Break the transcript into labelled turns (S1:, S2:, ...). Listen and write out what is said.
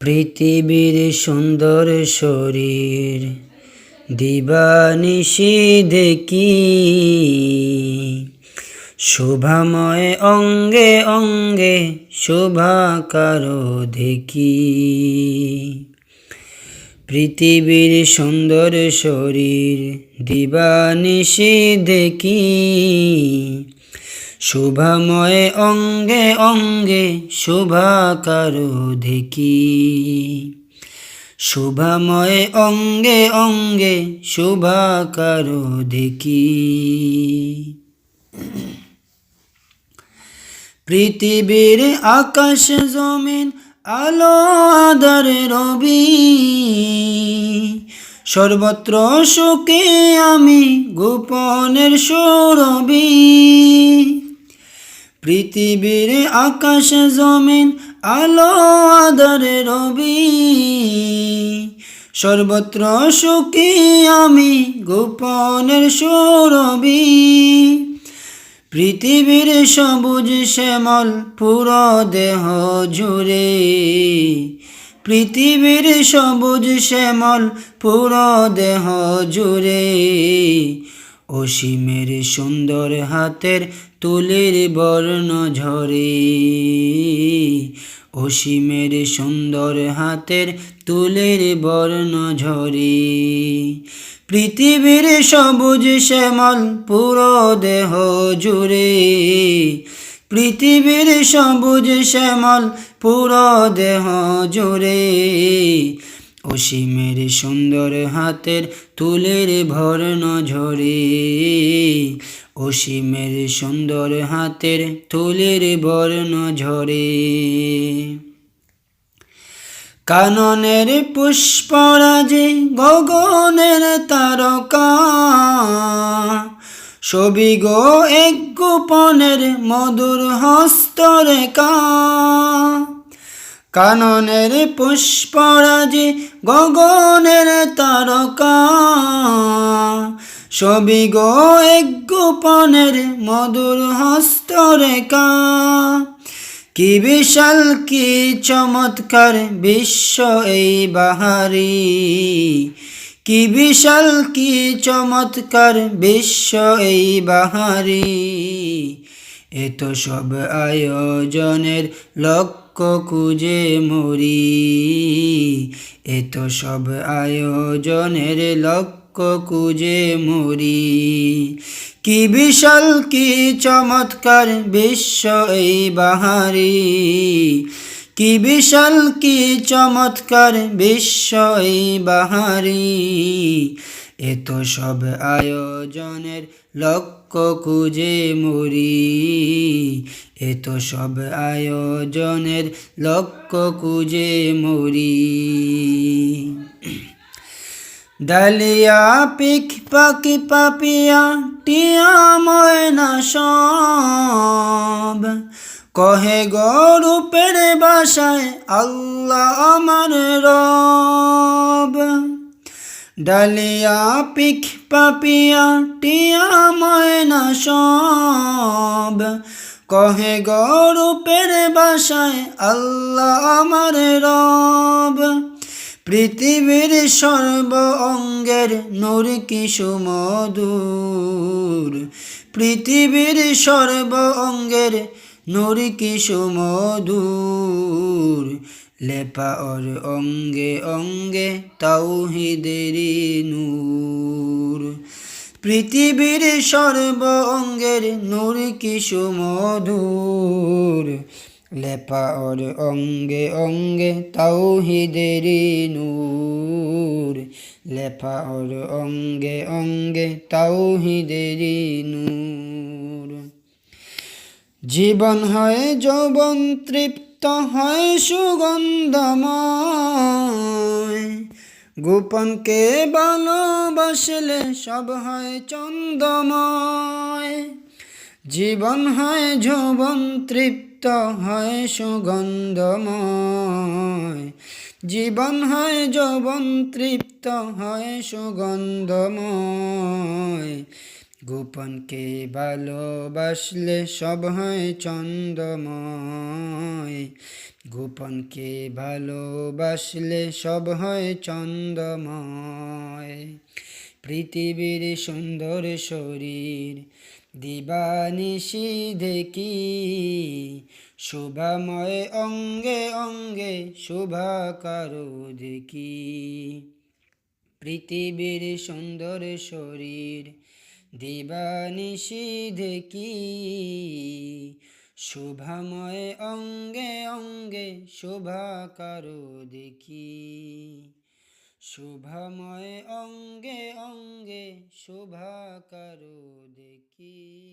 S1: পৃথিবীর সুন্দর শরীর দিবানিশি দেখি শোভাময় অঙ্গে অঙ্গে শোভা কারও দেখি। পৃথিবীর সুন্দর শরীর দিবানিশি দেখি শোভাময় অঙ্গে অঙ্গে শোভা কারও দেখি। শোভাময় অঙ্গে অঙ্গে শোভা কারও দেখি। পৃথিবীর আকাশ জমিন আলো আদার রবি। সর্বত্র সুখে আমি গোপনের সৌরবি পৃথিবীর আকাশ জমিন, আলো আদারে রবি। সর্বত্র সুখী আমি, গোপনের সৌরবি পৃথিবীর সবুজ শ্যামল, পুরো দেহ জুড়ে। পৃথিবীর সবুজ শ্যামল, পুরো দেহ জুড়ে। অসীমের সুন্দর হাতের তুলির বর্ণ ঝরে। অসীমের সুন্দর হাতের তুলির বর্ণ ঝরে। পৃথিবীর সবুজ শ্যামল পুরো দেহ জুড়ে। পৃথিবীর সবুজ শ্যামল পুরো দেহ জুড়ে। অসীমের সুন্দর হাতের তুলের ভর্ণ ঝরে। অসীমের সুন্দর হাতের তুলের বর্ণ ঝরে। কাননের পুষ্পরাজে গগনের তারকা। ছবি গো এক গোপনের মধুর হস্তরেখা। কাননের পুষ্পরাজে গগনের তারকা। ছবি গো এক গোপনের মধুর হস্তরেখা। কি বিশাল, কি চমৎকার বিশ্ব এই বাহারি। কি বিশাল, কি চমৎকার বিশ্ব এই বাহারি। এত সব আয়োজনের লক্ষ্য। খুঁজে মরি। এত সব আয়োজনের লক্ষ্য খুঁজে মরি। কি বিশাল, কি চমৎকার বিশ্ব এই বাহারি। কি বিশাল, কি চমৎকার বিশ্ব এই বাহারি। এত সব আয়োজনের লক্ষ্য খুঁজে মরি এত সব আয়োজনের লক্ষ্য খুঁজে মরি ডালিয়া পিক পাকি পাপিয়া টিয়া ময়না সব। কহে গরুপের বাসায় আল্লাহ আমার রব। ডালিয়া পিক পাপিয়া, টিয়া ময়না সব। কহে গরুপের বাসায় আল্লাহ আমার রব। পৃথিবীর সর্ব অঙ্গের নূর কি সুমধুর। পৃথিবীর সর্ব অঙ্গের নূর কি সুমধুর, লেপা ওর অঙ্গে অঙ্গে তাওহিদেরি নূর। পৃথিবীর সর্ব অঙ্গের নূর কি সুমধুর, লেপা ওর অঙ্গে অঙ্গে তাওহিদেরি নূর। লেপা ওর অঙ্গে অঙ্গে তাওহিদেরি নূর। জীবন হয়, যৌবন তৃপ্ত হয়, সুগন্ধময়। গোপনকে ভালোবাসলে সব হয় চন্দময় জীবন হয়, যৌবন তৃপ্ত হয়, সুগন্ধময়। জীবন হয়, যৌবন তৃপ্ত হয়, সুগন্ধময়। গোপনকে ভালোবাসলে সব হয় চন্দ্রময়। গোপনকে ভালোবাসলে সব হয় চন্দময় পৃথিবীর সুন্দর শরীর, দিবানিশি দেখি। শোভাময় অঙ্গে অঙ্গে শোভা কারও দেখি। পৃথিবীর সুন্দর শরীর দিবানিশি দেখি শুভময় অঙ্গে অঙ্গে শোভা কারও দেখি। শুভময় অঙ্গে অঙ্গে শোভা কারও দেখি।